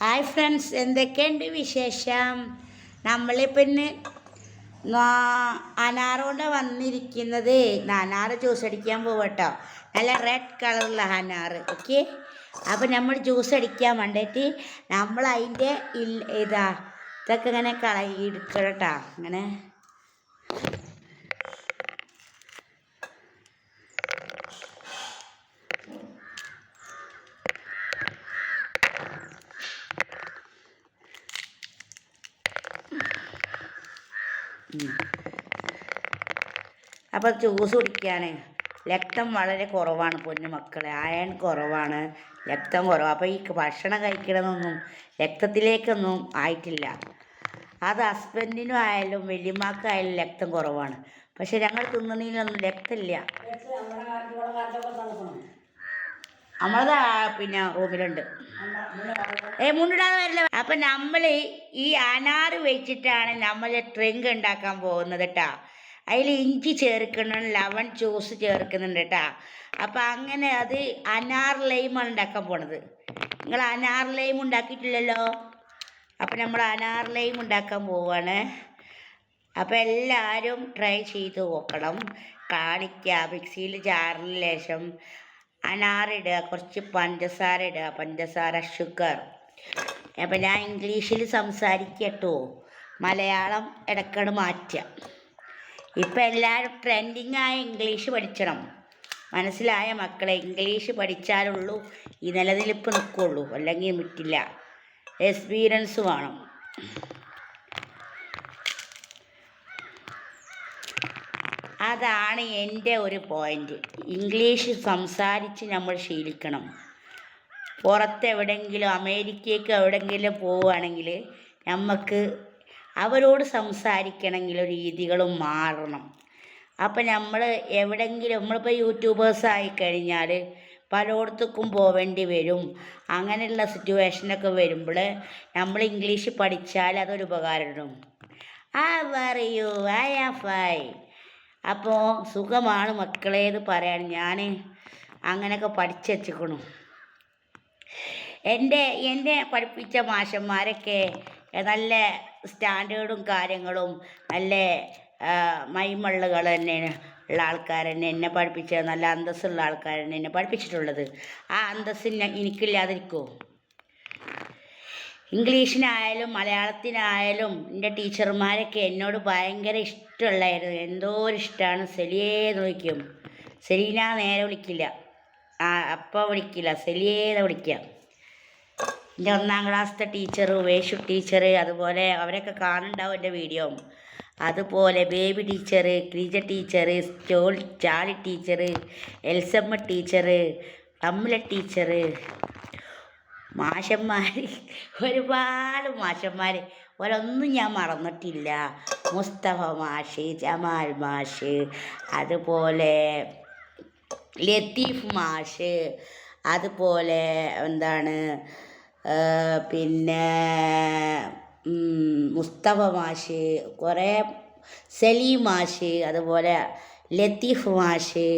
Hi friends എന്തൊക്കെയുണ്ട് വിശേഷം? നമ്മളിപ്പിന്നെ അനാറുകൊണ്ട് വന്നിരിക്കുന്നത്. അനാറ് ജ്യൂസ് അടിക്കാൻ പോവട്ടോ നല്ല റെഡ് കളറുള്ള അനാറ് ഓക്കെ അപ്പോൾ നമ്മൾ ജ്യൂസ് അടിക്കാൻ വേണ്ടിയിട്ട് നമ്മൾ അതിന്റെ ഇതാ ഇതൊക്കെ ഇങ്ങനെ കളയി എടുക്കട്ടോ അപ്പോൾ ജ്യൂസ് കുടിക്കുകയാണ് രക്തം വളരെ കുറവാണ് പൊന്നു മക്കളെ. അയൺ കുറവാണ്. രക്തം കുറവ്. അപ്പോൾ ഈ ഭക്ഷണം കഴിക്കണമെന്നൊന്നും രക്തത്തിലേക്കൊന്നും ആയിട്ടില്ല. അത് ഹസ്ബൻഡിനും ആയാലും വലിയമാക്കായാലും രക്തം കുറവാണ്. പക്ഷെ ഞങ്ങൾ തിന്നുന്നതിനൊന്നും രക്തമില്ല. നമ്മളത് പിന്നെ റൂമിലുണ്ട്. ഏ മുണ്ടിടാതെ വരില്ല. അപ്പം നമ്മൾ ഈ അനാറ് വെച്ചിട്ടാണ് നമ്മൾ ഡ്രിങ്ക് ഉണ്ടാക്കാൻ പോകുന്നത് കേട്ടോ അതിൽ ഇഞ്ചി ചേർക്കണം ലവൺ ജ്യൂസ് ചേർക്കുന്നുണ്ട് കേട്ടോ. അപ്പം അങ്ങനെ അത് അനാർ ലൈമാണ് ഉണ്ടാക്കാൻ പോണത്. നിങ്ങൾ അനാർ ലൈം ഉണ്ടാക്കിയിട്ടില്ലല്ലോ? അപ്പം നമ്മൾ അനാർ ലൈം ഉണ്ടാക്കാൻ പോവാണ്. അപ്പം എല്ലാവരും ട്രൈ ചെയ്ത് നോക്കണം. കാണിക്കുക മിക്സിയിൽ ജാറിന് ശേഷം അനാറിടുക കുറച്ച് പഞ്ചസാര ഇടുക. പഞ്ചസാര ഷുഗർ അപ്പം ഞാൻ ഇംഗ്ലീഷിൽ സംസാരിക്കട്ടോ. മലയാളം ഇടക്കട് മാറ്റുക. ഇപ്പം എല്ലാവരും ട്രെൻഡിങ്ങായ ഇംഗ്ലീഷ് പഠിക്കണം മനസ്സിലായ മക്കളെ ഇംഗ്ലീഷ് പഠിച്ചാലുള്ളൂ ഈ നിലനിൽപ്പ് നിൽക്കുള്ളൂ അല്ലെങ്കിൽ വിട്ടില്ല എക്സ്പീരിയൻസ് വേണം. അതാണ് എന്റെ ഒരു പോയിന്റ് ഇംഗ്ലീഷ് സംസാരിച്ച് നമ്മൾ ശീലിക്കണം. പുറത്തെവിടെങ്കിലും അമേരിക്കയ്ക്ക് എവിടെയെങ്കിലും പോവുകയാണെങ്കിൽ നമുക്ക് അവരോട് സംസാരിക്കണമെങ്കിൽ രീതികളും മാറണം. അപ്പം നമ്മൾ എവിടെയെങ്കിലും നമ്മളിപ്പോൾ യൂട്യൂബേഴ്സ് ആയിക്കഴിഞ്ഞാൽ പലയിടത്തേക്കും പോവേണ്ടി വരും. അങ്ങനെയുള്ള സിറ്റുവേഷനൊക്കെ വരുമ്പോൾ നമ്മൾ ഇംഗ്ലീഷ് പഠിച്ചാൽ അതൊരു ഉപകാരം ആ പറയൂ ഐ ആ ഫൈ. അപ്പോൾ സുഖമാണ് മക്കളെ എന്ന് പറയാൻ ഞാൻ അങ്ങനെയൊക്കെ പഠിച്ചു എന്റെ എന്നെ പഠിപ്പിച്ച മാഷന്മാരൊക്കെ നല്ല സ്റ്റാൻഡേർഡും കാര്യങ്ങളും നല്ല മൈമള്ളുകൾ തന്നെ ഉള്ള ആൾക്കാർ തന്നെ എന്നെ പഠിപ്പിച്ച നല്ല അന്തസ്സുള്ള ആൾക്കാർ തന്നെ എന്നെ പഠിപ്പിച്ചിട്ടുള്ളത്. ആ അന്തസ്സ് എനിക്കില്ലാതിരിക്കുമോ ഇംഗ്ലീഷിനായാലും മലയാളത്തിനായാലും എന്റെ ടീച്ചർമാരൊക്കെ എന്നോട് ഭയങ്കര ഇഷ്ടമുള്ളായിരുന്നു എന്തോ ഒരു ഇഷ്ടമാണ്. സെലിയേന്ന് വിളിക്കും. സെലീന നേരെ വിളിക്കില്ല. ആ അപ്പം വിളിക്കില്ല. സെലിയേന്ന് വിളിക്കുക എന്റെ ഒന്നാം ക്ലാസ്സിലെ ടീച്ചർ വേഷു ടീച്ചർ അതുപോലെ അവരൊക്കെ കാണുന്നുണ്ടാവും എന്റെ വീഡിയോ. അതുപോലെ ബേബി ടീച്ചർ ക്രീജ ടീച്ചർ സ്റ്റോൾ ചാളി ടീച്ചർ എൽസമ്മ ടീച്ചർ അമ്മല ടീച്ചർ മാഷന്മാർ ഒരുപാട് മാഷന്മാർ ഒരൊന്നും ഞാൻ മറന്നിട്ടില്ല. മുസ്തഫ മാഷ് ജമാൽ മാഷ് അതുപോലെ ലത്തീഫ് മാഷ് അതുപോലെ എന്താണ് പിന്നെ മുസ്തഫ മാഷ് കുറേ സലീം മാഷ് അതുപോലെ ലത്തീഫ് മാഷ്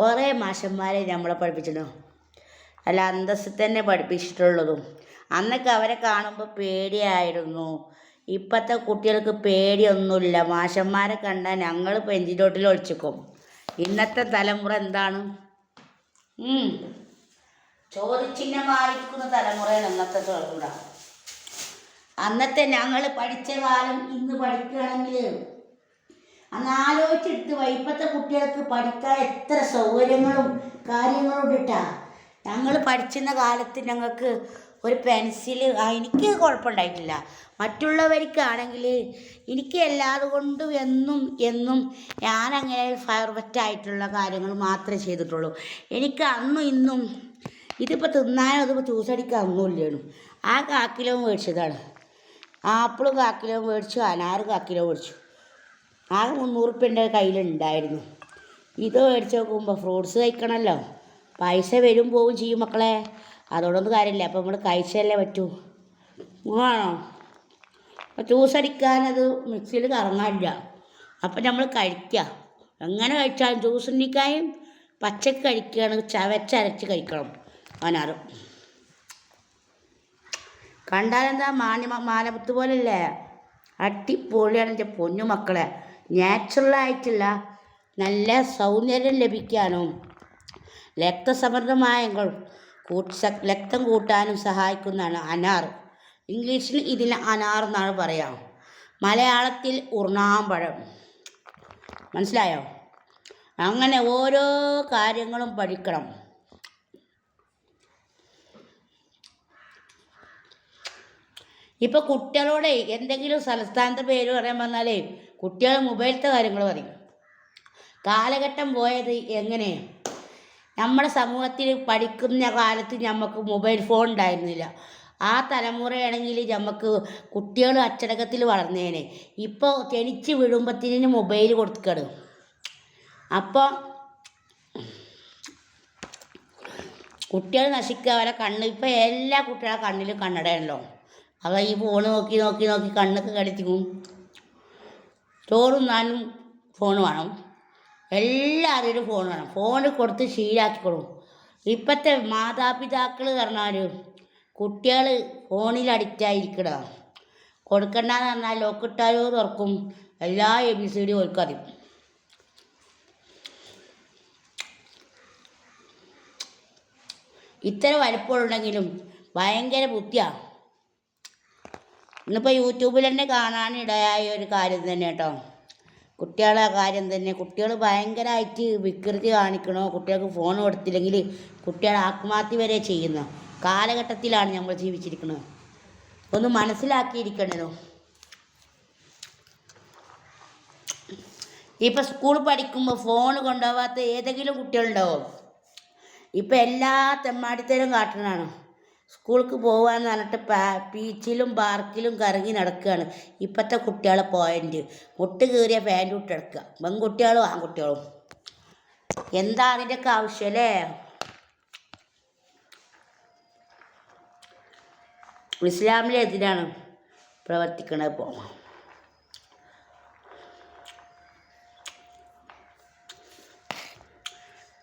കുറേ മാഷന്മാരെ നമ്മളെ പഠിപ്പിച്ചിട്ടുണ്ട് അല്ല അന്തസ്സിൽ തന്നെ പഠിപ്പിച്ചിട്ടുള്ളതും. അന്നൊക്കെ അവരെ കാണുമ്പോൾ പേടിയായിരുന്നു. ഇപ്പോഴത്തെ കുട്ടികൾക്ക് പേടിയൊന്നുമില്ല. മാഷന്മാരെ കണ്ടാൽ ഞങ്ങൾ പെഞ്ചിലോട്ടിൽ ഒളിച്ചിക്കും. ഇന്നത്തെ തലമുറ എന്താണ്? ചോദിച്ചിഹ്നമായിരിക്കുന്ന തലമുറയാണ് ഇന്നത്തെ തലമുറ അന്നത്തെ ഞങ്ങൾ പഠിച്ച കാലം ഇന്ന് പഠിക്കുകയാണെങ്കിൽ അന്ന് ആലോചിച്ചെടുത്ത് വൈപ്പത്തെ കുട്ടികൾക്ക് പഠിക്കാൻ എത്ര സൗകര്യങ്ങളും കാര്യങ്ങളും ഉണ്ടിട്ടാ. ഞങ്ങൾ പഠിച്ചിരുന്ന കാലത്ത് ഞങ്ങൾക്ക് ഒരു പെൻസിൽ എനിക്ക് കുഴപ്പമുണ്ടായിട്ടില്ല. മറ്റുള്ളവർക്കാണെങ്കിൽ എനിക്ക് എല്ലാതു കൊണ്ടും എന്നും എന്നും ഞാനങ്ങനെ ഫയർവെറ്റായിട്ടുള്ള കാര്യങ്ങൾ മാത്രമേ ചെയ്തിട്ടുള്ളൂ. എനിക്ക് അന്നും ഇന്നും ഇതിപ്പോൾ തിന്നാനോ അതിപ്പോൾ ജ്യൂസടിക്കാൻ ഒന്നുമില്ലേണു ആ കാക്കിലോ മേടിച്ചതാണ്. ആപ്പിളും കാക്കിലോ മേടിച്ചു അനാറ് കാക്കിലോ മേടിച്ചു. ആ മുന്നൂറ് റുപ്യന്റെ കയ്യിലുണ്ടായിരുന്നു. ഇത് മേടിച്ച് നോക്കുമ്പോൾ ഫ്രൂട്ട്സ് കഴിക്കണമല്ലോ പൈസ വരും പോവും ചെയ്യും മക്കളെ. അതോടൊന്നും കാര്യമില്ല. അപ്പോൾ നമ്മൾ കഴിച്ചല്ലേ പറ്റൂ. ആണോ? അപ്പോൾ ചൂസടിക്കാനത് മിക്സിയിൽ കറങ്ങാനില്ല. അപ്പം നമ്മൾ കഴിക്കുക എങ്ങനെ കഴിച്ചാലും ജ്യൂസ് ഉണ്ണിക്കായും പച്ചക്ക് കഴിക്കുകയാണെങ്കിൽ ചവച്ചരച്ച് കഴിക്കണം. അനാറ് കണ്ടാലെന്താ മാന്യ മാലപുത്ത് പോലല്ലേ അടിപൊളിയാണ് എന്റെ പൊന്നു മക്കളെ. നാച്ചുറലായിട്ടുള്ള നല്ല സൗന്ദര്യം ലഭിക്കാനും കൂട്ട രക്തം കൂട്ടാനും സഹായിക്കുന്നതാണ് അനാർ. ഇംഗ്ലീഷിൽ ഇതിന് അനാർ എന്നാണ് പറയാം. മലയാളത്തിൽ ഉർണാമ്പഴം. മനസ്സിലായോ? അങ്ങനെ ഓരോ കാര്യങ്ങളും പഠിക്കണം. ഇപ്പോൾ കുട്ടികളോട് എന്തെങ്കിലും സംസ്ഥാനത്തെ പേര് പറയാൻ പറഞ്ഞാലേ കുട്ടികൾ മൊബൈലത്തെ കാര്യങ്ങൾ പറയും. കാലഘട്ടം പോയത് എങ്ങനെ? നമ്മുടെ സമൂഹത്തിൽ പഠിക്കുന്ന കാലത്ത് നമുക്ക് മൊബൈൽ ഫോൺ ഉണ്ടായിരുന്നില്ല. ആ തലമുറയാണെങ്കിൽ നമുക്ക് കുട്ടികൾ അച്ചടക്കത്തിൽ വളർന്നേനെ. ഇപ്പോൾ ജനിച്ച് വിടുമ്പത്തിന് മൊബൈൽ കൊടുക്കണം. അപ്പോൾ കുട്ടികൾ നശിക്കുക. അവരെ കണ്ണ് ഇപ്പോൾ എല്ലാ കുട്ടികളുടെ കണ്ണിലും കണ്ണടയാണല്ലോ. അവ ഈ ഫോൺ നോക്കി നോക്കി നോക്കി കണ്ണൊക്കെ കടിച്ചിക്കും ചോറും നാനും ഫോൺ വേണം. എല്ലാവരും ഫോൺ വേണം. ഫോൺ കൊടുത്ത് ശീലാക്കിക്കൊള്ളും ഇപ്പോഴത്തെ മാതാപിതാക്കൾ പറഞ്ഞാൽ കുട്ടികൾ ഫോണിൽ അഡിക്റ്റായിരിക്കണ കൊടുക്കണ്ടെന്ന് പറഞ്ഞാൽ ലോക്കിട്ടാലോ തുറക്കും എല്ലാ എ ബി സി ഡി ഓൽക്കറിയും ഇത്ര വലിപ്പമുണ്ടെങ്കിലും ഭയങ്കര ബുദ്ധിയാണ് ഇന്നിപ്പോൾ യൂട്യൂബിൽ തന്നെ കാണാനിടയായ ഒരു കാര്യം തന്നെ കേട്ടോ. കുട്ടികളെ കാര്യം തന്നെ. കുട്ടികൾ ഭയങ്കരമായിട്ട് വികൃതി കാണിക്കണോ? കുട്ടികൾക്ക് ഫോൺ കൊടുത്തില്ലെങ്കിൽ കുട്ടികൾ ആത്മഹത്യ വരെ ചെയ്യുന്ന. കാലഘട്ടത്തിലാണ് നമ്മൾ ജീവിച്ചിരിക്കുന്നത്. ഒന്ന് മനസ്സിലാക്കിയിരിക്കണതോ ഇപ്പം സ്കൂൾ പഠിക്കുമ്പോൾ ഫോൺ കൊണ്ടുപോകാത്ത ഏതെങ്കിലും കുട്ടികളുണ്ടാവും? ഇപ്പം എല്ലാ തെമ്മാടിത്തരം കാട്ടണതാണ്. സ്കൂൾക്ക് പോകാന്ന് പറഞ്ഞിട്ട് ബീച്ചിലും പാർക്കിലും കറങ്ങി നടക്കുകയാണ് ഇപ്പോഴത്തെ കുട്ടികളെ പോയിന്റ് മുട്ട് കീറിയ പാന്റ് ഇട്ട് എടുക്കുക പെൺകുട്ടികളും ആൺകുട്ടികളും. എന്താ അതിന്റെയൊക്കെ ആവശ്യമല്ലേ ഇസ്ലാമിലെതിരാണ് പ്രവർത്തിക്കണത് ഇപ്പോൾ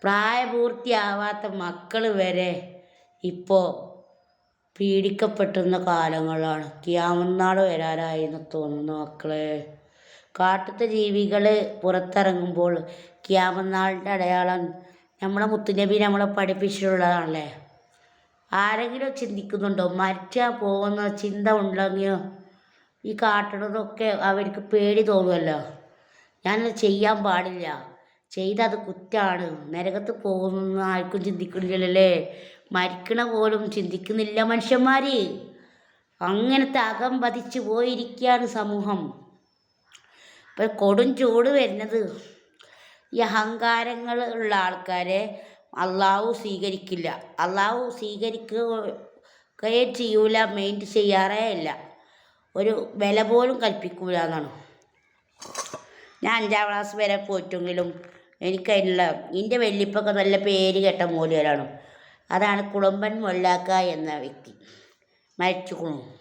പ്രായപൂർത്തിയാവാത്ത മക്കൾ വരെ ഇപ്പോൾ പീഡിക്കപ്പെട്ടുന്ന കാലങ്ങളാണ്. കിയാമന്നാൾ വരാനായിരുന്നു തോന്നുന്നു മക്കളെ. കാട്ടത്തെ ജീവികൾ പുറത്തിറങ്ങുമ്പോൾ കിയാമന്നാളിന്റെ അടയാളം നമ്മളെ മുത്തുനബി നമ്മളെ പഠിപ്പിച്ചിട്ടുള്ളതാണല്ലേ? ആരെങ്കിലും ചിന്തിക്കുന്നുണ്ടോ? മരിച്ചാൽ പോകുന്ന ചിന്ത ഉണ്ടെങ്കിൽ ഈ കാട്ടണതൊക്കെ അവർക്ക് പേടി തോന്നുമല്ലോ ഞാനത് ചെയ്യാൻ പാടില്ല. ചെയ്തത് കുറ്റാണ്. നരകത്ത് പോകുന്ന ആർക്കും ചിന്തിക്കുന്നില്ലല്ലേ? മരിക്കണ പോലും ചിന്തിക്കുന്നില്ല മനുഷ്യന്മാർ അങ്ങനത്തെ അകം പതിച്ചു പോയിരിക്കുകയാണ് സമൂഹം. ഇപ്പം കൊടും ചൂട് വരുന്നത് ഈ അഹങ്കാരങ്ങൾ ഉള്ള ആൾക്കാരെ അള്ളാഹു സ്വീകരിക്കില്ല. അള്ളാഹു സ്വീകരിക്കുകയേ ചെയ്യൂല മെയിന്റ് ചെയ്യാറേ ഇല്ല. ഒരു വില പോലും കൽപ്പിക്കൂല എന്നാണ്. ഞാൻ അഞ്ചാം ക്ലാസ് വരെ പോയിട്ടെങ്കിലും എനിക്കതിനുള്ള എന്റെ വെല്ലിപ്പൊക്കെ നല്ല പേര് കേട്ട മൂല്യരാണ്. അതാണ് കുളമ്പൻ മൊല്ലാക്ക എന്ന വ്യക്തി. മരിച്ചുകുണു.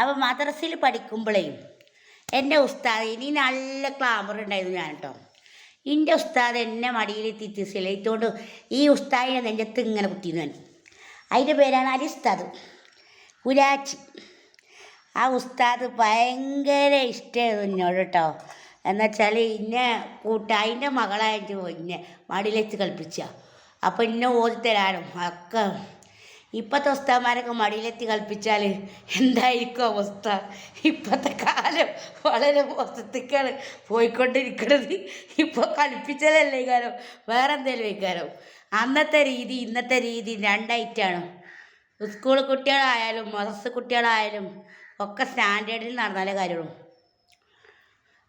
അപ്പോൾ മദ്രസയിൽ പഠിക്കുമ്പോഴേയും എന്റെ ഉസ്താദ് ഇനി നല്ല ക്ലാമർ ഉണ്ടായിരുന്നു ഞാൻ കേട്ടോ എന്റെ ഉസ്താദ് എന്നെ മടിയിൽ സിലയിത്തോണ്ട് ഈ ഉസ്താദിനെ നെഞ്ചത്ത് ഇങ്ങനെ കുത്തിയിരുന്നു ഞാൻ. അതിന്റെ പേരാണ് അലി ഉസ്താദ്. കുരാച്ചി. ആ ഉസ്താദ് ഭയങ്കര ഇഷ്ടമായിരുന്നു എന്നോട് കേട്ടോ. എന്നുവെച്ചാൽ ഇന്നെ കൂട്ടായിന്റെ മകളായിട്ട് ഇന്നെ മടിയിലെച്ച് കളിപ്പിച്ച. അപ്പോൾ ഇന്നെ ഓതിത്തരാനും ഒക്കെ. ഇപ്പോഴത്തെ ഉസ്താന്മാരൊക്കെ മടിയിലെത്തി കളിപ്പിച്ചാൽ എന്തായിരിക്കും അവസ്ഥ? ഇപ്പോഴത്തെ കാലം വളരെ മോശത്തേക്കാണ് പോയിക്കൊണ്ടിരിക്കുന്നത് ഇപ്പോൾ കളിപ്പിച്ചാലല്ലേ കാലം? വേറെ എന്തെങ്കിലും വയ്ക്കാനോ അന്നത്തെ രീതി ഇന്നത്തെ രീതി രണ്ടായിട്ടാണ്. സ്കൂൾ കുട്ടികളായാലും മദർസ് കുട്ടികളായാലും ഒക്കെ സ്റ്റാൻഡേർഡിൽ നടന്നാലേ കാര്യമുള്ളൂ.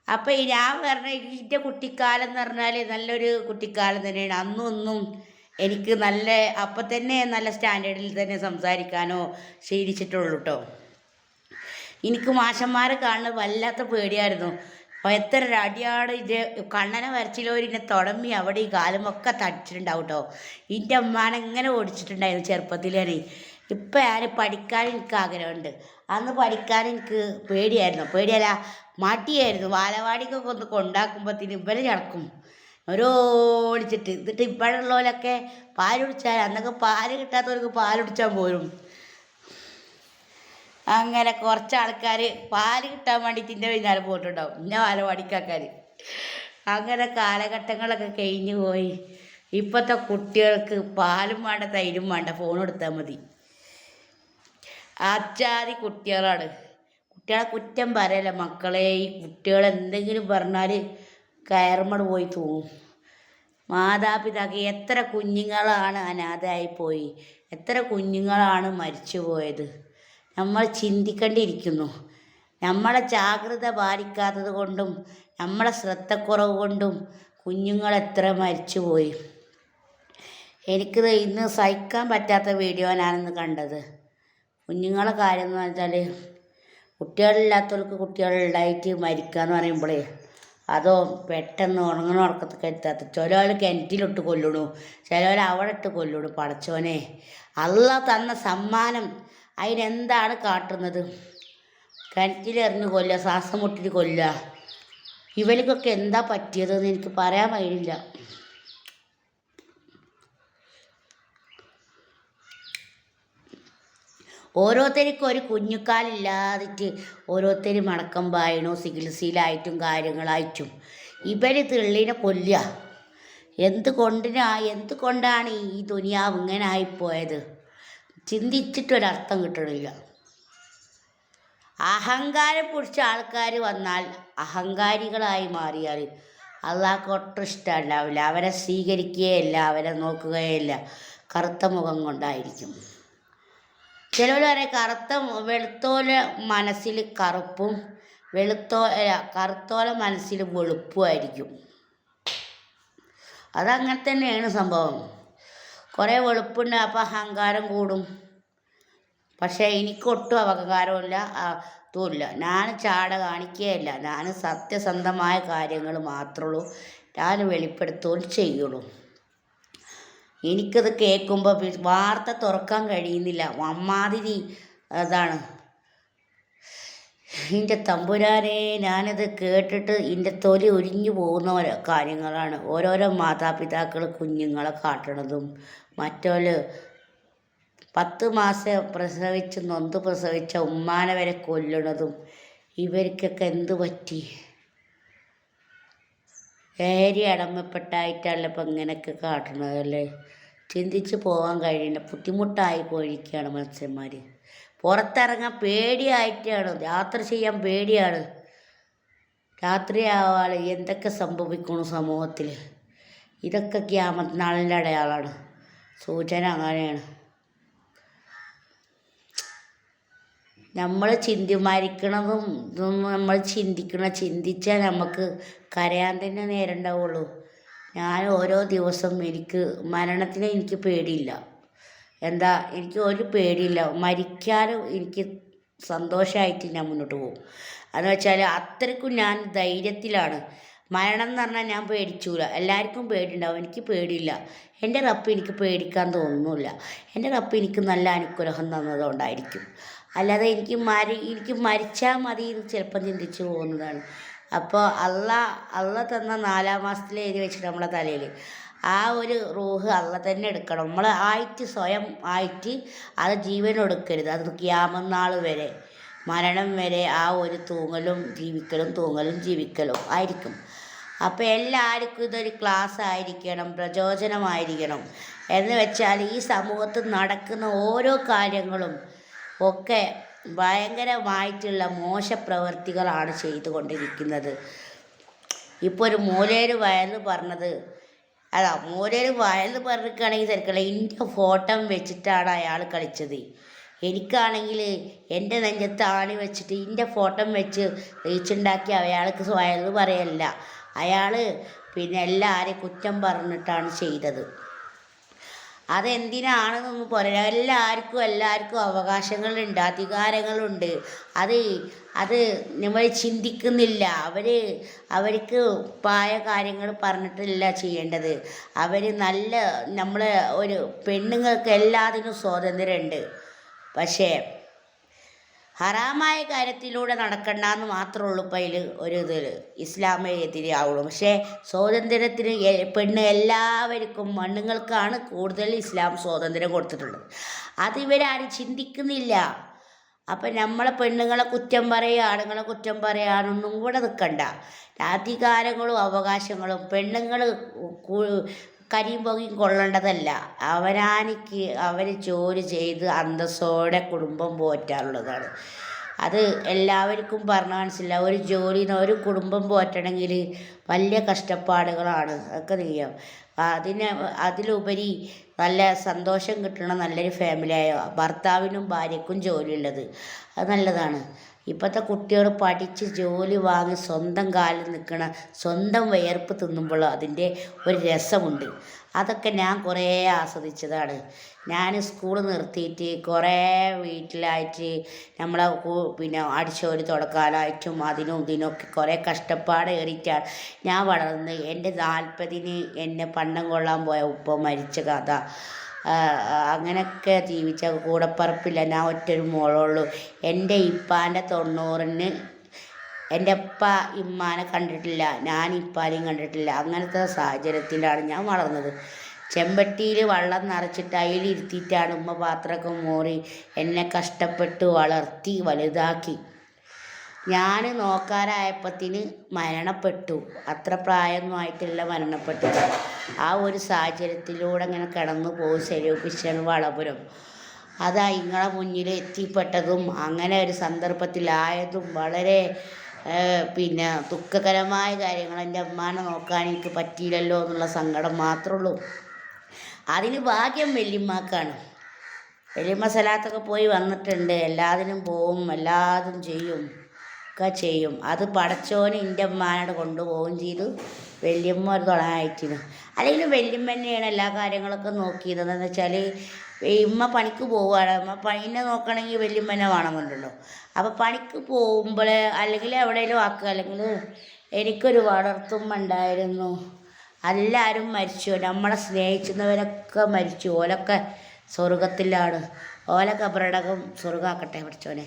അപ്പോൾ ഈ ഞാൻ പറഞ്ഞ എന്റെ കുട്ടിക്കാലം എന്ന് പറഞ്ഞാൽ നല്ലൊരു കുട്ടിക്കാലം തന്നെയാണ്. അന്നൊന്നും എനിക്ക് നല്ല അപ്പം തന്നെ നല്ല സ്റ്റാൻഡേർഡിൽ തന്നെ സംസാരിക്കാനോ ശീലിച്ചിട്ടുള്ളൂ കേട്ടോ എനിക്ക് മാഷന്മാരെ കാണുന്നത് വല്ലാത്ത പേടിയായിരുന്നു. അപ്പോൾ എത്ര അടിയാട് ഇത് കണ്ണനെ വരച്ചിലോരിനെ തുടമ്പി അവിടെ ഈ കാലുമൊക്കെ തടിച്ചിട്ടുണ്ടാവും കേട്ടോ എന്റെ അമ്മാനെങ്ങനെ ഓടിച്ചിട്ടുണ്ടായിരുന്നു ചെറുപ്പത്തിൽ ഞാൻ ഇപ്പം ഞാൻ പഠിക്കാൻ എനിക്ക് ആഗ്രഹമുണ്ട്. അന്ന് പഠിക്കാൻ എനിക്ക് പേടിയായിരുന്നു. പേടിയല്ല മടിയായിരുന്നു. ബാലവാടിക്കൊക്കെ ഒന്ന് കൊണ്ടാക്കുമ്പോഴത്തേന് ഇവർ ചടക്കും ഓരോടിച്ചിട്ട് എന്നിട്ട് ഇപ്പോഴുള്ളവരൊക്കെ പാൽ കുടിച്ചാൽ അന്നൊക്കെ പാൽ കിട്ടാത്തവർക്ക് പാൽ കുടിച്ചാൽ പോരും. അങ്ങനെ കുറച്ച് ആൾക്കാർ പാൽ കിട്ടാൻ വേണ്ടിയിട്ട് എന്റെ പിന്നാലെ പോയിട്ടുണ്ടാവും. ഇന്ന ബാലവാടിക്കാക്കാർ അങ്ങനെ കാലഘട്ടങ്ങളൊക്കെ കഴിഞ്ഞു പോയി. ഇപ്പോഴത്തെ കുട്ടികൾക്ക് പാലും വേണ്ട തൈരും വേണ്ട ഫോൺ എടുത്താൽ മതി. അച്ചാതി കുട്ടികളാണ്. കുട്ടികളെ കുറ്റം പറയല്ല. മക്കളെ ഈ കുട്ടികൾ എന്തെങ്കിലും പറഞ്ഞാൽ കയറുമ്പോൾ പോയി തൂങ്ങും. മാതാപിതാക്കൾ എത്ര കുഞ്ഞുങ്ങളാണ് അനാഥയായി പോയി. എത്ര കുഞ്ഞുങ്ങളാണ് മരിച്ചു പോയത്. നമ്മൾ ചിന്തിക്കേണ്ടിയിരിക്കുന്നു. നമ്മളെ ജാഗ്രത പാലിക്കാത്തത് കൊണ്ടും നമ്മളെ ശ്രദ്ധക്കുറവ് കൊണ്ടും കുഞ്ഞുങ്ങൾ എത്ര മരിച്ചു പോയി. എനിക്കിത് ഇന്ന് സഹിക്കാൻ പറ്റാത്ത വീഡിയോ ഞാനിന്ന് കണ്ടത്. കുഞ്ഞുങ്ങളെ കാര്യം എന്ന് വെച്ചാൽ കുട്ടികളില്ലാത്തവർക്ക് കുട്ടികളുണ്ടായിട്ട് മരിക്കുക എന്ന് പറയുമ്പോഴേ അതോ പെട്ടെന്ന് ഉറങ്ങണ ഉറക്കത്തൊക്കെ എത്താത്ത ചിലവർ കിണറ്റിലിട്ട് കൊല്ലണു ചിലവർ അവിടെ ഇട്ട് കൊല്ലണു പടച്ചോനെ. അള്ള തന്ന സമ്മാനം അതിനെന്താണ് കാട്ടുന്നത്? കിണറ്റിലെറിഞ്ഞ് കൊല്ലുക ശ്വാസം മുട്ടിട്ട് കൊല്ലുക. ഇവർക്കൊക്കെ എന്താ പറ്റിയതെന്ന് എനിക്ക് പറയാൻ കഴിയില്ല ഓരോരുത്തർക്കും ഒരു കുഞ്ഞുക്കാലില്ലാതിട്ട് ഓരോരുത്തർ മടക്കം പായണു ചികിത്സയിലായിട്ടും കാര്യങ്ങളായിട്ടും. ഇവർ തെള്ളിനെ കൊല്ലുക. എന്ത് കൊണ്ടിനാ എന്ത് കൊണ്ടാണ് ഈ ദുനിയാവ് ഇങ്ങനെ ആയിപ്പോയത് ചിന്തിച്ചിട്ടൊരർത്ഥം കിട്ടണില്ല. അഹങ്കാരം പിടിച്ച ആൾക്കാർ വന്നാൽ അഹങ്കാരികളായി മാറിയാൽ അള്ളാഹ്ക്ക് ഒട്ടും ഇഷ്ടമുണ്ടാവില്ല അവരെ സ്വീകരിക്കുകയില്ല അവരെ നോക്കുകയില്ല കറുത്ത മുഖം കൊണ്ടായിരിക്കും. ചിലവർ പറയും കറുത്ത വെളുത്തോല മനസ്സിൽ കറുപ്പും വെളുത്തോ കറുത്തോല മനസ്സിൽ വെളുപ്പുമായിരിക്കും അതങ്ങനെ തന്നെയാണ് സംഭവം. കുറേ വെളുപ്പുണ്ട് അപ്പോൾ അഹങ്കാരം കൂടും. പക്ഷേ എനിക്കൊട്ടും അഹങ്കാരമില്ല അതുമില്ല ഞാൻ ചാട കാണിക്കുകയില്ല ഞാൻ സത്യസന്ധമായ കാര്യങ്ങൾ മാത്രമുള്ളൂ ഞാൻ വെളിപ്പെടുത്തുകയും ചെയ്യുള്ളൂ. എനിക്കത് കേൾക്കുമ്പോൾ വാർത്ത തുറക്കാൻ കഴിയുന്നില്ല. അമ്മാതിരി അതാണ്. എന്റെ തമ്പുരാനെ ഞാനത് കേട്ടിട്ട് എന്റെ തൊലി ഒരിഞ്ഞു പോകുന്ന ഓരോ കാര്യങ്ങളാണ്. ഓരോരോ മാതാപിതാക്കൾ കുഞ്ഞുങ്ങളെ കാട്ടണതും മറ്റോൽ പത്ത് മാസം പ്രസവിച്ച് നൊന്ത് പ്രസവിച്ച ഉമ്മാനെ വരെ കൊല്ലണതും. ഇവർക്കൊക്കെ എന്ത് പറ്റി? ഏരി അടമപ്പെട്ടായിട്ടല്ല ഇപ്പം ഇങ്ങനെയൊക്കെ കാട്ടണതല്ലേ ചിന്തിച്ച് പോകാൻ കഴിയില്ല. ബുദ്ധിമുട്ടായി പോയിരിക്കുകയാണ് മത്സ്യന്മാർ പുറത്തിറങ്ങാൻ പേടിയായിട്ടാണ്. യാത്ര ചെയ്യാൻ പേടിയാണ്. രാത്രിയാവാൾ എന്തൊക്കെ സംഭവിക്കുന്നു സമൂഹത്തിൽ ഇതൊക്കെ ക്യാമത്ത് നാളിന്റെ അടയാളമാണ് സൂചന അങ്ങനെയാണ്. നമ്മൾ ചിന്തിമാരിക്കണതും ഇതൊന്നും നമ്മൾ ചിന്തിക്കണം ചിന്തിച്ചാൽ നമുക്ക് കരയാൻ തന്നെ നേരണ്ടാവുള്ളൂ. ഞാൻ ഓരോ ദിവസം എനിക്ക് മരണത്തിന് എനിക്ക് പേടിയില്ല. എന്താ എനിക്ക് ഒരു പേടിയില്ല. മരിക്കാനും എനിക്ക് സന്തോഷമായിട്ട് ഞാൻ മുന്നോട്ട് പോകും. എന്ന് വെച്ചാൽ അത്രയ്ക്കും ഞാൻ ധൈര്യത്തിലാണ്. മരണം എന്ന് പറഞ്ഞാൽ ഞാൻ പേടിച്ചൂല. എല്ലാവർക്കും പേടിയുണ്ടാവും എനിക്ക് പേടിയില്ല. എന്റെ റബ്ബ് എനിക്ക് പേടിക്കാൻ തോന്നുന്നില്ല. എന്റെ റബ്ബ് എനിക്ക് നല്ല അനുഗ്രഹം തന്നതുകൊണ്ടായിരിക്കും. അല്ലാതെ എനിക്ക് മരി എനിക്ക് മരിച്ചാൽ മതി എന്ന് ചിലപ്പം ചിന്തിച്ചു പോകുന്നതാണ്. അപ്പോൾ അള്ള അള്ള തന്ന നാലാം മാസത്തിൽ എഴുതി വെച്ചിട്ട് നമ്മളെ തലയിൽ. ആ ഒരു റൂഹ് അള്ള തന്നെ എടുക്കണം. നമ്മൾ ആയിട്ട് സ്വയം ആയിട്ട് അത് ജീവൻ എടുക്കരുത്. അത് ക്യാമനാൾ വരെ മരണം വരെ ആ ഒരു തൂങ്ങലും ജീവിക്കലും തൂങ്ങലും ജീവിക്കലും ആയിരിക്കും. അപ്പോൾ എല്ലാവർക്കും ഇതൊരു ക്ലാസ് ആയിരിക്കണം പ്രചോദനമായിരിക്കണം. എന്ന് വെച്ചാൽ ഈ സമൂഹത്തിൽ നടക്കുന്ന ഓരോ കാര്യങ്ങളും ഒക്കെ ഭയങ്കരമായിട്ടുള്ള മോശപ്രവർത്തികളാണ് ചെയ്തുകൊണ്ടിരിക്കുന്നത്. ഇപ്പോൾ ഒരു മൂലേര് വയൽ പറഞ്ഞത് അതാ മൂലേര് വയൽ പറഞ്ഞിരിക്കുകയാണെങ്കിൽ തിരക്കില്ല. എന്റെ ഫോട്ടോ വെച്ചിട്ടാണ് അയാൾ കളിച്ചത്. എനിക്കാണെങ്കിൽ എന്റെ നെഞ്ചത്ത് ആണി വെച്ചിട്ട് എന്റെ ഫോട്ടോ വെച്ച് റീച്ചുണ്ടാക്കി അയാൾക്ക് വയന്ന് പറയല്ല അയാൾ പിന്നെ എല്ലാവരെയും കുറ്റം പറഞ്ഞിട്ടാണ് ചെയ്തത്. അതെന്തിനാണെന്നൊന്നും പറയാം എല്ലാവർക്കും എല്ലാവർക്കും അവകാശങ്ങളുണ്ട് അധികാരങ്ങളുണ്ട് അത് അത് നമ്മൾ ചിന്തിക്കുന്നില്ല. അവർ അവർക്ക് പായ കാര്യങ്ങൾ പറഞ്ഞിട്ടില്ല ചെയ്യേണ്ടത്. അവർ നല്ല നമ്മളെ ഒരു പെണ്ണുങ്ങൾക്ക് എല്ലാത്തിനും സ്വാതന്ത്ര്യമുണ്ട്. പക്ഷേ ഹറാമായ കാര്യത്തിലൂടെ നടക്കണ്ടെന്ന് മാത്രമേ ഉള്ളൂ ഇപ്പം അതിൽ ഒരു ഇതിൽ ഇസ്ലാമികത്തിന് ആവുള്ളൂ. പക്ഷേ സ്വാതന്ത്ര്യത്തിന് പെണ്ണ് എല്ലാവർക്കും പെണ്ണുങ്ങൾക്കാണ് കൂടുതൽ ഇസ്ലാം സ്വാതന്ത്ര്യം കൊടുത്തിട്ടുള്ളത്. അത് ഇവരാരും ചിന്തിക്കുന്നില്ല. അപ്പം നമ്മളെ പെണ്ണുങ്ങളെ കുറ്റം പറയുക ആണുങ്ങളെ കുറ്റം പറയാനൊന്നും കൂടെ നിൽക്കണ്ട അധികാരങ്ങളും അവകാശങ്ങളും പെണ്ണുങ്ങൾ കരിയും പുകയും കൊള്ളേണ്ടതല്ല. അവരാനിക്ക് അവർ ജോലി ചെയ്ത് അന്തസ്സോടെ കുടുംബം പോറ്റാനുള്ളതാണ്. അത് എല്ലാവർക്കും പറഞ്ഞു മനസ്സില്ല ഒരു ജോലി ഒരു കുടുംബം പോറ്റണമെങ്കിൽ വലിയ കഷ്ടപ്പാടുകളാണ്. അതൊക്കെ ചെയ്യാം അതിന് അതിലുപരി നല്ല സന്തോഷം കിട്ടണ നല്ലൊരു ഫാമിലിയായ ഭർത്താവിനും ഭാര്യക്കും ജോലിയുള്ളത്. അത് നല്ലതാണ്. ഇപ്പോഴത്തെ കുട്ടികൾ പഠിച്ച് ജോലി വാങ്ങി സ്വന്തം കാലിൽ നിൽക്കണ സ്വന്തം വിയർപ്പ് തിന്നുമ്പോൾ അതിന്റെ ഒരു രസമുണ്ട്. അതൊക്കെ ഞാൻ കുറേ ആസ്വദിച്ചതാണ്. ഞാൻ സ്കൂൾ നിർത്തിയിട്ട് കുറേ വീട്ടിലായിട്ട് നമ്മളെ പിന്നെ അടിച്ചോരി തുടക്കാനായിട്ടും അതിനും ഇതിനൊക്കെ കുറേ കഷ്ടപ്പാട് ഏറിയിട്ടാണ് ഞാൻ വളർന്നത് എന്റെ നാൽപ്പതിന് എന്നെ പണ്ടം കൊള്ളാൻ പോയ ഉപ്പ മരിച്ച കഥ. അങ്ങനെയൊക്കെ ജീവിച്ച കൂടപ്പറപ്പില്ല. ഞാൻ ഒറ്റൊരു മോളുള്ളൂ. എന്റെ ഇപ്പാന്റെ തൊണ്ണൂറിന് എന്റെ ഉപ്പ ഇമ്മാനെ കണ്ടിട്ടില്ല. ഞാൻ ഇപ്പാനെയും കണ്ടിട്ടില്ല. അങ്ങനത്തെ സാഹചര്യത്തിലാണ് ഞാൻ വളർന്നത്. ചെമ്പട്ടിയിൽ വെള്ളം നിറച്ചിട്ട് അതിലിരുത്തിയിട്ടാണ് ഉമ്മ പാത്രമൊക്കെ മോറി എന്നെ കഷ്ടപ്പെട്ട് വളർത്തി വലുതാക്കി. ഞാൻ നോക്കാനായപ്പത്തിന് മരണപ്പെട്ടു. അത്ര പ്രായമൊന്നും ആയിട്ടില്ല ആ ഒരു സാഹചര്യത്തിലൂടെ ഇങ്ങനെ കിടന്നു പോകും ശരീരഭിഷൻ വളപുരം. അതാ ഇങ്ങളെ മുന്നിൽ എത്തിപ്പെട്ടതും അങ്ങനെ ഒരു സന്ദർഭത്തിലായതും വളരെ പിന്നെ ദുഃഖകരമായ കാര്യങ്ങൾ എന്റെ അമ്മാനെ നോക്കാൻ എനിക്ക് പറ്റിയില്ലല്ലോ എന്നുള്ള സങ്കടം മാത്രമേ ഉള്ളൂ അതിന് ഭാഗ്യം വല്യമ്മക്കാണ്. വല്യമ്മ സ്ഥലത്തൊക്കെ പോയി വന്നിട്ടുണ്ട്. എല്ലാത്തിനും പോവും എല്ലാതും ചെയ്യും. ഒക്കെ ചെയ്യും. അത് പടച്ചോന് എന്റെ അമ്മാനോട് കൊണ്ടുപോവുകയും ചെയ്തു. വല്യമ്മ ഒരു തുണയായിട്ടിരുന്നു അല്ലെങ്കിൽ വല്യമ്മ തന്നെയാണ് എല്ലാ കാര്യങ്ങളൊക്കെ നോക്കിയിരുന്നതെന്ന് വെച്ചാൽ ഉമ്മ പണിക്ക് പോവുകയാണ്. ഉമ്മ പണിനെ നോക്കണമെങ്കിൽ വല്യമ്മനെ വേണമെന്നുണ്ടല്ലോ അപ്പോൾ പണിക്ക് പോകുമ്പോൾ അല്ലെങ്കിൽ എവിടെയെങ്കിലും ആക്കുക. അല്ലെങ്കിൽ എനിക്കൊരു വളർത്തുമ്മ ഉണ്ടായിരുന്നു. എല്ലാവരും മരിച്ചു. നമ്മളെ സ്നേഹിക്കുന്നവരൊക്കെ മരിച്ചു. ഓലൊക്കെ സ്വർഗത്തിലാണ് ഓല കബറടകം സ്വർഗമാക്കട്ടെ പഠിച്ചോനെ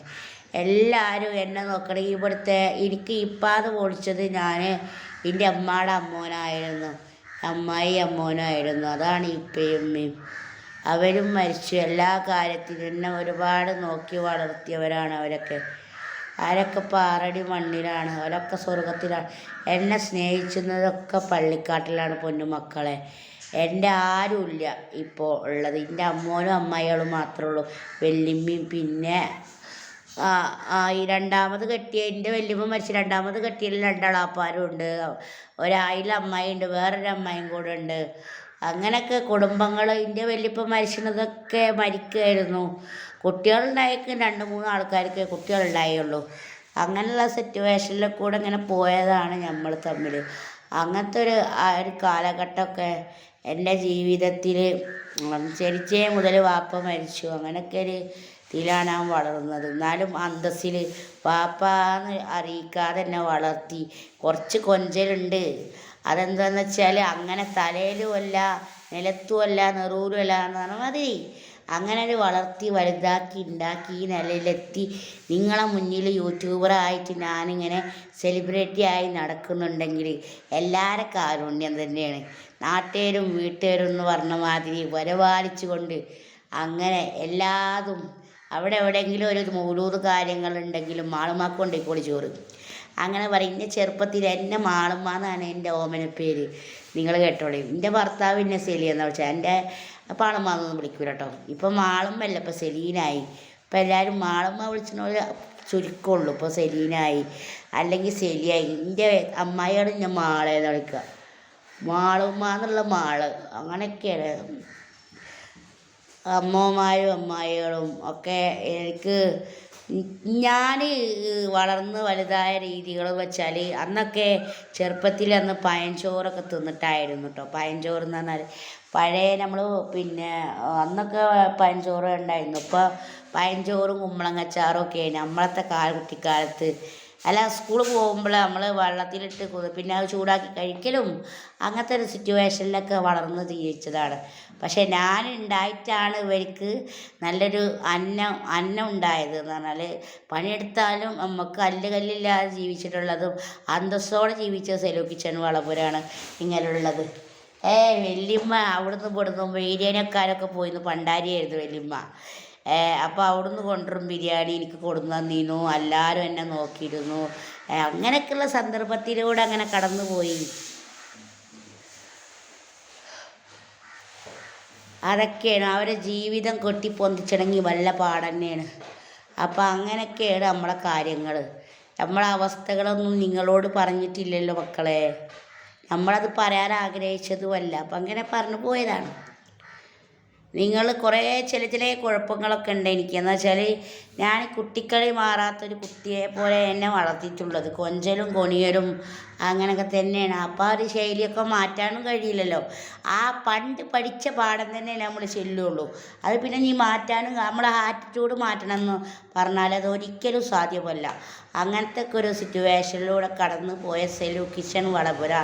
എല്ലാവരും എന്നെ നോക്കണം. ഇവിടുത്തെ എനിക്ക് ഇപ്പാന്ന് പൊളിച്ചത് ഞാൻ എന്റെ അമ്മയുടെ അമ്മോനായിരുന്നു. അമ്മായി അമ്മോനായിരുന്നു. അതാണ് ഇപ്പയും ഉമ്മയും അവരും മരിച്ചു. എല്ലാ കാര്യത്തിലും എന്നെ ഒരുപാട് നോക്കി വളർത്തിയവരാണ് അവരൊക്കെ. ആരൊക്കെ പാറടി മണ്ണിലാണ്. അവരൊക്കെ സ്വർഗത്തിലാണ് എന്നെ സ്നേഹിക്കുന്നതൊക്കെ പള്ളിക്കാട്ടിലാണ് പൊന്നുമക്കളെ എന്റെ ആരുമില്ല ഇപ്പോൾ ഉള്ളത്. എന്റെ അമ്മോനും അമ്മായികളും മാത്രമേ ഉള്ളൂ. വല്യമ്മയും പിന്നെ ഈ രണ്ടാമത് കെട്ടിയ എന്റെ വല്യമ്മ മരിച്ച് രണ്ടാമത് കെട്ടിയതിൽ രണ്ടാളാപ്പാരും ഉണ്ട്. ഒരായിരം അമ്മായി ഉണ്ട് വേറൊരു അമ്മായിയും കൂടെ ഉണ്ട്. അങ്ങനെയൊക്കെ കുടുംബങ്ങൾ എന്റെ വല്യപ്പ മരിച്ചതൊക്കെ മരിക്കുമായിരുന്നു കുട്ടികളുണ്ടായേക്കും രണ്ട് മൂന്ന് ആൾക്കാർക്ക് കുട്ടികളുണ്ടായുള്ളൂ. അങ്ങനെയുള്ള സിറ്റുവേഷനിൽ കൂടെ ഇങ്ങനെ പോയതാണ് നമ്മൾ തമ്മിൽ. അങ്ങനത്തെ ഒരു ആ ഒരു കാലഘട്ടമൊക്കെ എന്റെ ജീവിതത്തിൽ ജനിച്ചേ മുതൽ വാപ്പ മരിച്ചു. അങ്ങനെയൊക്കെ ഒരു ഇതിലാണ് അവൻ വളർന്നത്. എന്നാലും അന്തസ്സിൽ പാപ്പാന്ന് അറിയിക്കാതെ തന്നെ വളർത്തി. കുറച്ച് കൊഞ്ചലുണ്ട്. അതെന്താന്ന് വെച്ചാൽ അങ്ങനെ തലയിലുമല്ല നിലത്തുമല്ല നെറൂലുമല്ല എന്ന് പറഞ്ഞാൽ മതി. അങ്ങനെ ഒരു വളർത്തി വലുതാക്കി ഉണ്ടാക്കി ഈ നിലയിലെത്തി. നിങ്ങളെ മുന്നിൽ യൂട്യൂബറായിട്ട് ഞാനിങ്ങനെ സെലിബ്രിറ്റി ആയി നടക്കുന്നുണ്ടെങ്കിൽ എല്ലാവരുടെ കാരുണ്യം തന്നെയാണ്. നാട്ടുകാരും വീട്ടുകാരും എന്ന് പറഞ്ഞ മാതിരി വരവാലിച്ചുകൊണ്ട് അങ്ങനെ എല്ലാതും അവിടെ എവിടെയെങ്കിലും ഒരു മൂലൂത് കാര്യങ്ങളുണ്ടെങ്കിലും മാളുമാക്ക് ഇപ്പോൾ ചോറ്. അങ്ങനെ പറയും ചെറുപ്പത്തിൽ എന്നെ മാളുമ്മ എന്നാണ് എന്റെ ഓമന പേര്. നിങ്ങൾ കേട്ടോളൂ. എന്റെ ഭർത്താവ് എന്നെ സെലി എന്നാ വിളിച്ചാൽ എന്റെ പാളുമ്മ എന്നൊന്നും വിളിക്കൂല കേട്ടോ ഇപ്പം മാളുമ്മല്ല ഇപ്പം സെലീനായി. ഇപ്പം എല്ലാവരും മാളുമ്മ വിളിച്ചിട്ട് പോലെ ചുരുക്കമുള്ളൂ. ഇപ്പോൾ സെലീനായി. അല്ലെങ്കിൽ സെലിയായി. എന്റെ അമ്മായിയാണ് ഞാൻ മാളേന്ന് വിളിക്കുക മാളുമ്മ എന്നുള്ള മാൾ. അങ്ങനെയൊക്കെയാണ്. അമ്മമാരും അമ്മായികളും ഒക്കെ എനിക്ക് ഞാൻ വളർന്ന് വലുതായ രീതികൾ വെച്ചാൽ അന്നൊക്കെ ചെറുപ്പത്തിൽ അന്ന് പഴഞ്ചോറൊക്കെ തിന്നിട്ടായിരുന്നു കേട്ടോ പഴഞ്ചോറ് എന്ന് പറഞ്ഞാൽ പഴയ നമ്മൾ പിന്നെ അന്നൊക്കെ പഴഞ്ചോറ് ഉണ്ടായിരുന്നു. ഇപ്പോൾ പഴഞ്ചോറും കുമ്പളങ്ങച്ചാറും ഒക്കെ നമ്മളത്തെ കാല കുട്ടിക്കാലത്ത് അല്ല സ്കൂളിൽ പോകുമ്പോൾ നമ്മൾ വെള്ളത്തിലിട്ട് പിന്നെ അത് ചൂടാക്കി കഴിക്കലും അങ്ങനത്തെ ഒരു സിറ്റുവേഷനിലൊക്കെ വളർന്ന് ജീവിച്ചതാണ്. പക്ഷേ ഞാൻ ഉണ്ടായിട്ടാണ് ഇവർക്ക് നല്ലൊരു അന്നം അന്നം ഉണ്ടായത് എന്ന് പറഞ്ഞാൽ പണിയെടുത്താലും നമുക്ക് കല്ല് കല്ലില്ലാതെ ജീവിച്ചിട്ടുള്ളതും അന്തസ്സോടെ ജീവിച്ച സെലോ കിച്ചൺ വളപുരാണ് ഇങ്ങനെയുള്ളത്. ഏ വല്യമ്മ അവിടുന്ന് ഇവിടുന്ന് ഏരിയനക്കാരൊക്കെ പോയിന്ന് പണ്ടാരിയായിരുന്നു വല്യമ്മ. അപ്പോൾ അവിടുന്ന് കൊണ്ടുവരും ബിരിയാണി എനിക്ക് കൊടുന്നു തന്നീന്നു എല്ലാവരും എന്നെ നോക്കിയിരുന്നു. അങ്ങനെയൊക്കെയുള്ള സന്ദർഭത്തിലൂടെ അങ്ങനെ കടന്നു പോയി. അതൊക്കെയാണ്. അവരെ ജീവിതം കൊട്ടിപ്പൊന്തിച്ചിടങ്ങി വല്ല പാടന്നെയാണ്. അപ്പോൾ അങ്ങനെയൊക്കെയാണ് നമ്മളെ കാര്യങ്ങൾ നമ്മളെ അവസ്ഥകളൊന്നും നിങ്ങളോട് പറഞ്ഞിട്ടില്ലല്ലോ മക്കളെ. നമ്മളത് പറയാൻ ആഗ്രഹിച്ചതുമല്ല. അപ്പം അങ്ങനെ പറഞ്ഞു പോയതാണ്. നിങ്ങൾ കുറേ ചില ചില കുഴപ്പങ്ങളൊക്കെ ഉണ്ട് എനിക്ക്. എന്ന് വെച്ചാൽ ഞാൻ കുട്ടിക്കളി മാറാത്തൊരു കുട്ടിയെ പോലെ എന്നെ വളർത്തിയിട്ടുള്ളത്. കൊഞ്ചലും കൊണിയരും അങ്ങനെയൊക്കെ തന്നെയാണ്. അപ്പോൾ ആ ഒരു ശൈലിയൊക്കെ മാറ്റാനും കഴിയില്ലല്ലോ. ആ പണ്ട് പഠിച്ച പാഠം തന്നെ നമ്മൾ ചെല്ലുള്ളൂ അത് പിന്നെ നീ മാറ്റാനും നമ്മളെ ആറ്റിറ്റ്യൂഡ് മാറ്റണം എന്ന് പറഞ്ഞാൽ അത് ഒരിക്കലും സാധ്യമല്ല. അങ്ങനത്തെ ഒക്കെ ഒരു സിറ്റുവേഷനിലൂടെ കടന്നു പോയ സെലു കിഷൻ വളപുര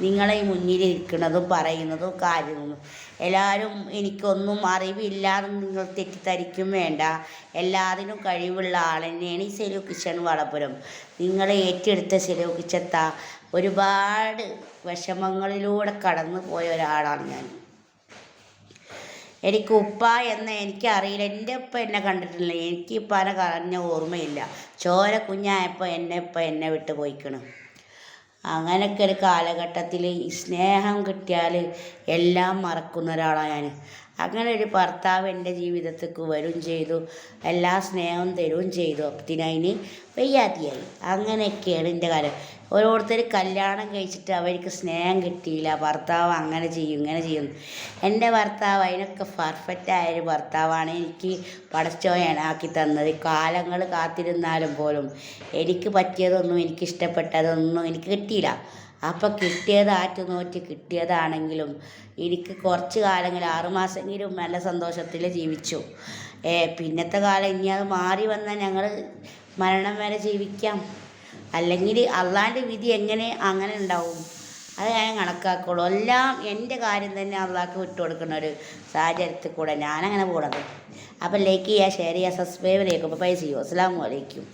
നിങ്ങളെ ഇരിക്കുന്നതും പറയുന്നതും കാര്യമൊന്നും എല്ലാവരും എനിക്കൊന്നും അറിവില്ലാതെ നിങ്ങൾ തെറ്റിദ്ധരിക്കും വേണ്ട. എല്ലാത്തിനും കഴിവുള്ള ആൾ തന്നെയാണ് ഈ സെലു കിച്ചൺ വളപുരം നിങ്ങൾ ഏറ്റെടുത്ത സെലു കിച്ചത്ത. ഒരുപാട് വിഷമങ്ങളിലൂടെ കടന്നു പോയ ഒരാളാണ് ഞാൻ. എനിക്ക് ഉപ്പ എന്ന് എനിക്കറിയില്ല എന്റെ ഉപ്പ എന്നെ കണ്ടിട്ടില്ല. എനിക്ക് ഇപ്പനെ കറഞ്ഞ ഓർമ്മയില്ല. ചോര കുഞ്ഞായപ്പോൾ എന്നെ ഇപ്പം എന്നെ വിട്ട് പോയിക്കണം. അങ്ങനെയൊക്കെ ഒരു കാലഘട്ടത്തിൽ സ്നേഹം കിട്ടിയാൽ എല്ലാം മറക്കുന്ന ഒരാളാണ് ഞാൻ അങ്ങനെ ഒരു ഭർത്താവ് എന്റെ ജീവിതത്തിലേക്ക് വരും ചെയ്തു എല്ലാ സ്നേഹവും തരുകയും ചെയ്തു. അപ്പത്തിനതിന് വയ്യാതിയായി. അങ്ങനെയൊക്കെയാണ് എന്റെ കാര്യം ഓരോരുത്തർ കല്യാണം കഴിച്ചിട്ട് അവർക്ക് സ്നേഹം കിട്ടിയില്ല. ഭർത്താവ് അങ്ങനെ ചെയ്യും ഇങ്ങനെ ചെയ്യും. എന്റെ ഭർത്താവ് അതിനൊക്കെ പെർഫെക്റ്റ് ആയൊരു ഭർത്താവാണ്. എനിക്ക് പടച്ചോയാണ് ആക്കി തന്നത്. കാലങ്ങൾ കാത്തിരുന്നാലും പോലും എനിക്ക് പറ്റിയതൊന്നും എനിക്ക് ഇഷ്ടപ്പെട്ടതൊന്നും എനിക്ക് കിട്ടിയില്ല. അപ്പം കിട്ടിയത് ആറ്റുനോറ്റ് കിട്ടിയതാണെങ്കിലും എനിക്ക് കുറച്ച് കാലങ്ങൾ ആറുമാസമെങ്കിലും നല്ല സന്തോഷത്തിൽ ജീവിച്ചു. ഏ പിന്നത്തെ കാലം ഇനി അത് മാറി വന്നാൽ ഞങ്ങൾ മരണം വരെ ജീവിക്കാം. അല്ലെങ്കിൽ അള്ളാന്റെ വിധി എങ്ങനെ അങ്ങനെ ഉണ്ടാവും? അത് ഞാൻ കണക്കാക്കുള്ളൂ. എല്ലാം എന്റെ കാര്യം തന്നെ അള്ളാഹ്ക്ക് വിട്ടു കൊടുക്കുന്ന ഒരു സാഹചര്യത്തിൽ കൂടെ ഞാനങ്ങനെ പോകണത് അപ്പം ലൈക്ക് ചെയ്യുക ഷെയർ ചെയ്യുക സബ്സ്ക്രൈബ് ചെയ്യുക. അപ്പോൾ പൈസ ചെയ്യുമോ അസ്സാം വലൈക്കും